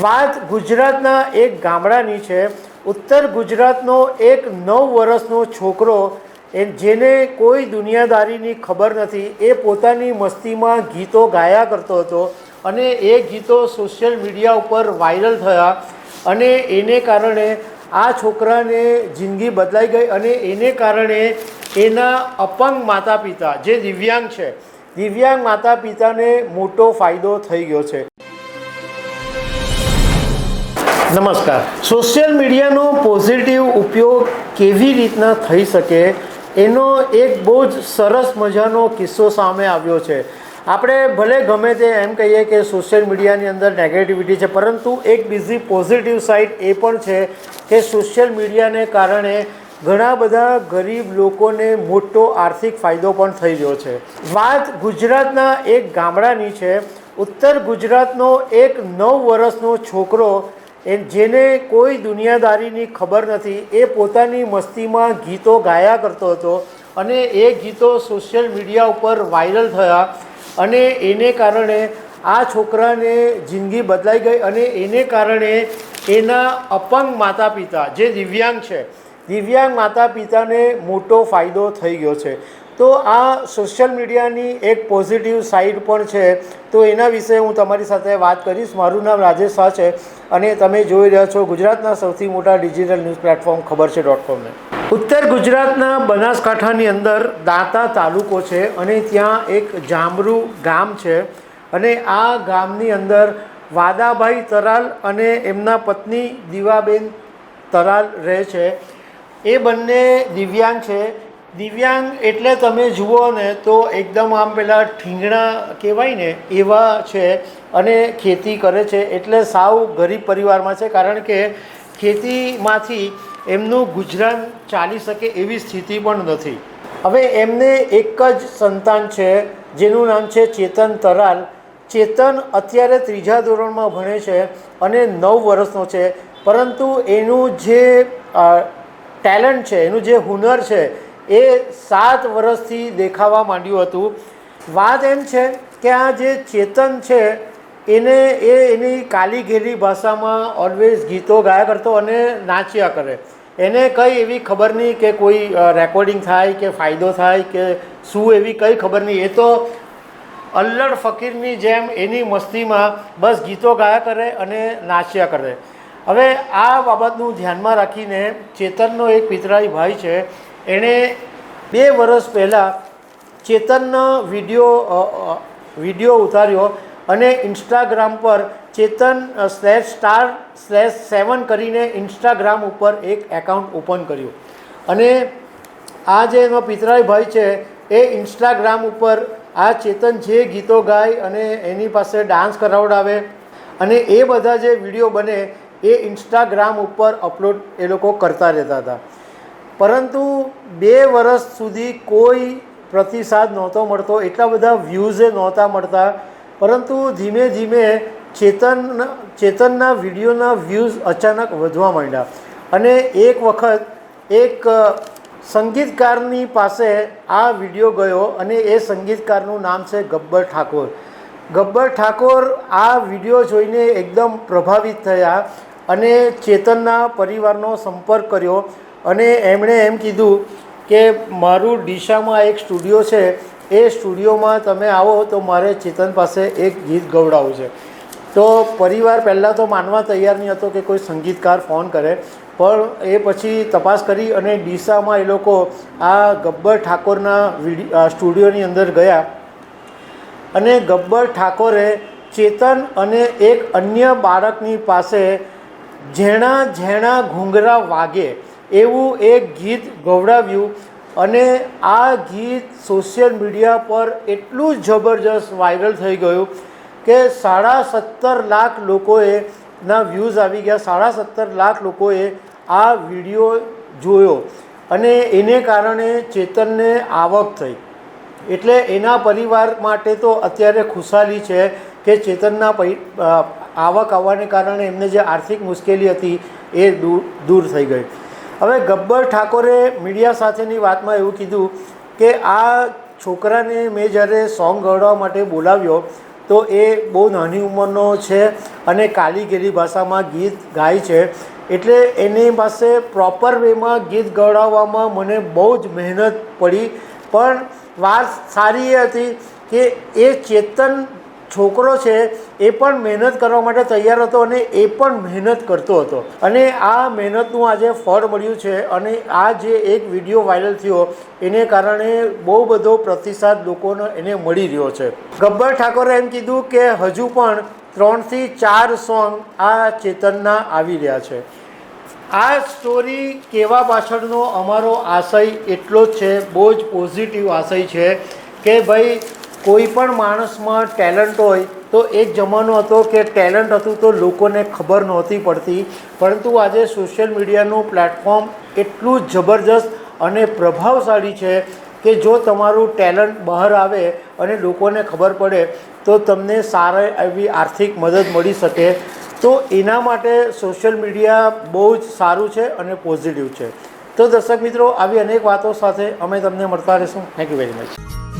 વાત ગુજરાતના એક ગામડાની છે. ઉત્તર ગુજરાતનો એક નવ વર્ષનો છોકરો એ જેને કોઈ દુનિયાદારીની ખબર નથી, એ પોતાની મસ્તીમાં ગીતો ગાયા કરતો હતો અને એ ગીતો સોશિયલ મીડિયા ઉપર વાયરલ થયા અને એને કારણે આ છોકરાને જિંદગી બદલાઈ ગઈ અને એને કારણે એના અપંગ માતા પિતા જે દિવ્યાંગ છે, દિવ્યાંગ માતા પિતાને મોટો ફાયદો થઈ ગયો છે. નમસ્કાર. સોશિયલ મીડિયાનો પોઝિટિવ ઉપયોગ કેવી રીતના થઈ શકે એનો એક બહુ જ સરસ મજાનો કિસ્સો સામે આવ્યો છે. આપણે ભલે ગમે તે એમ કહીએ કે સોશિયલ મીડિયાની અંદર નેગેટિવિટી છે, પરંતુ એક બીજી પોઝિટિવ સાઇડ એ પણ છે કે સોશિયલ મીડિયાને કારણે ઘણા બધા ગરીબ લોકોને મોટો આર્થિક ફાયદો પણ થઈ રહ્યો છે. વાત ગુજરાતના એક ગામડાની છે. ઉત્તર ગુજરાતનો એક નવ વર્ષનો છોકરો એ જેને કોઈ દુનિયાદારીની ખબર નથી, એ પોતાની મસ્તીમાં ગીતો ગાયા કરતો હતો અને એ ગીતો સોશિયલ મીડિયા ઉપર વાયરલ થયા અને એને કારણે આ છોકરાને જિંદગી બદલાઈ ગઈ અને એને કારણે એના અપંગ માતા પિતા જે દિવ્યાંગ છે, દિવ્યાંગ માતા પિતાને મોટો ફાયદો થઈ ગયો છે. તો આ સોશિયલ મીડિયાની એક પોઝિટિવ સાઇડ પણ છે. તો એના વિશે હું તમારી સાથે વાત કરીશ. મારું નામ રાજેશ શાહ છે અને તમે જોઈ રહ્યા છો ગુજરાતના સૌથી મોટા ડિજિટલ ન્યૂઝ પ્લેટફોર્મ ખબર છે ડોટ કોમને ઉત્તર ગુજરાતના બનાસકાંઠાની અંદર દાંતા તાલુકો છે અને ત્યાં એક જામરૂ ગામ છે અને આ ગામની અંદર વાદાભાઈ તરાલ અને એમના પત્ની દીવાબેન તરાલ રહે છે. એ બંને દિવ્યાંગ છે. દિવ્યાંગ એટલે તમે જુઓ ને તો એકદમ આમ પેલા ઠીંગણા કહેવાય ને એવા છે અને ખેતી કરે છે એટલે સાવ ગરીબ પરિવારમાં છે. કારણ કે ખેતીમાંથી એમનું ગુજરાન ચાલી શકે એવી સ્થિતિ પણ નથી. હવે એમને એક જ સંતાન છે, જેનું નામ છે ચેતન તરાલ. ચેતન અત્યારે ત્રીજા ધોરણમાં ભણે છે અને નવ વર્ષનો છે. પરંતુ એનું જે ટેલેન્ટ છે, એનું જે હુનર છે એ સાત વર્ષથી દેખાવા માંડ્યું હતું. વાત એમ છે કે આ જે ચેતન છે, એને એ એની કાલી ઘેરી ભાષામાં ઓલવેઝ ગીતો ગાયા કરતો અને નાચ્યા કરે. એને કંઈ એવી ખબર નહીં કે કોઈ રેકોર્ડિંગ થાય કે ફાયદો થાય કે શું એવી કંઈ ખબર નહીં. એ તો અલ્લડ ફકીરની જેમ એની મસ્તીમાં બસ ગીતો ગાયા કરે અને નાચ્યા કરે. હવે આ બાબતનું ધ્યાનમાં રાખીને ચેતનનો એક પિતરાઈ ભાઈ છે એણે બે વર્ષ પહેલાં ચેતનનો વીડિયો વીડિયો ઉતાર્યો અને ઇન્સ્ટાગ્રામ પર Chetan slash star slash seven કરીને ઇન્સ્ટાગ્રામ ઉપર એક એકાઉન્ટ ઓપન કર્યું. અને આ જે એનો પિતરાઈ ભાઈ છે, એ ઇન્સ્ટાગ્રામ ઉપર આ ચેતન જે ગીતો ગાય અને એની પાસે ડાન્સ કરાવડાવે અને એ બધા જે વીડિયો બને, એ ઇન્સ્ટાગ્રામ ઉપર અપલોડ એ લોકો કરતા રહેતા હતા. પરંતુ બે વર્ષ સુધી કોઈ પ્રતિસાદ નહોતો મળતો, એટલા બધા વ્યૂઝે નહોતા મળતા. પરંતુ ધીમે ધીમે ચેતન, ચેતનના વિડીયોના વ્યૂઝ અચાનક વધવા માંડ્યા. અને એક વખત એક સંગીતકારની પાસે આ વીડિયો ગયો અને એ સંગીતકારનું નામ છે ગબ્બર ઠાકોર. ગબ્બર ઠાકોર આ વીડિયો જોઈને એકદમ પ્રભાવિત થયા અને ચેતનના પરિવારનો સંપર્ક કર્યો. અને એમણે એમ કીધું કે મારું ડીશામાં એક સ્ટુડિયો છે, એ સ્ટુડિયોમાં તમે આવો તો મારે ચેતન પાસે એક ગીત ગવડાવવું છે. તો પરિવાર પહેલાં તો માનવા તૈયાર નહીં હતો કે કોઈ સંગીતકાર ફોન કરે, પણ એ પછી તપાસ કરી અને ડીસામાં એ લોકો આ ગબ્બર ઠાકોરના સ્ટુડિયોની અંદર ગયા. અને ગબ્બર ઠાકોરે ચેતન અને એક અન્ય બાળકની પાસે ઝેણા ઝેણા ઘૂંઘરા વાગે એવું એક ગીત ગવડાવ્યું અને આ ગીત સોશિયલ મીડિયા પર એટલું જબરજસ્ત વાયરલ થઈ ગયું કે સાડા સત્તર લાખ લોકોએ ના વ્યૂઝ આવી ગયા. સાડા સત્તર લાખ લોકોએ આ વીડિયો જોયો અને એને કારણે ચેતનને આવક થઈ. એટલે એના પરિવાર માટે તો અત્યારે ખુશાલી છે કે ચેતનના પૈ આવક આવવાને કારણે એમને જે આર્થિક મુશ્કેલી હતી એ દૂર દૂર થઈ ગઈ. હવે ગબ્બર ઠાકોરે મીડિયા સાથેની વાતમાં એવું કીધું કે આ છોકરાને મેં જ્યારે સોંગ ગવડાવવા માટે બોલાવ્યો, તો એ બહુ નાની ઉંમરનો છે અને કાલીગીરી ભાષામાં ગીત ગાય છે. એટલે એની પાસે પ્રોપર વેમાં ગીત ગવડાવવામાં મને બહુ જ મહેનત પડી. પણ વાત સારી એ હતી કે એ ચેતન છોકરો છે, એ પણ મહેનત કરવા માટે તૈયાર હતો અને એ પણ મહેનત કરતો હતો. અને આ મહેનતનું આજે ફળ મળ્યું છે અને આ જે એક વીડિયો વાયરલ થયો, એને કારણે બહુ બધો પ્રતિસાદ લોકોને એને મળી રહ્યો છે. ગબ્બર ઠાકોરે એમ કીધું કે હજુ પણ ત્રણથી ચાર સોંગ આ ચેતનના આવી રહ્યા છે. આ સ્ટોરી કહેવા પાછળનો અમારો આશય એટલો જ છે, બહુ જ પોઝિટિવ આશય છે કે ભાઈ કોઈ પણ માણસમાં ટેલેન્ટ હોય તો એક જમાનો હતો કે ટેલેન્ટ હતું તો લોકોને ખબર નહોતી પડતી. પરંતુ આજે સોશિયલ મીડિયાનું પ્લેટફોર્મ એટલું જબરજસ્ત અને પ્રભાવશાળી છે કે જો તમારું ટેલેન્ટ બહાર આવે અને લોકોને ખબર પડે, તો તમને સારા એવી આર્થિક મદદ મળી શકે. તો એના માટે સોશિયલ મીડિયા બહુ જ સારું છે અને પોઝિટિવ છે. તો દર્શક મિત્રો, આવી અનેક વાતો સાથે અમે તમને મળતા રહીશું. Thank you very much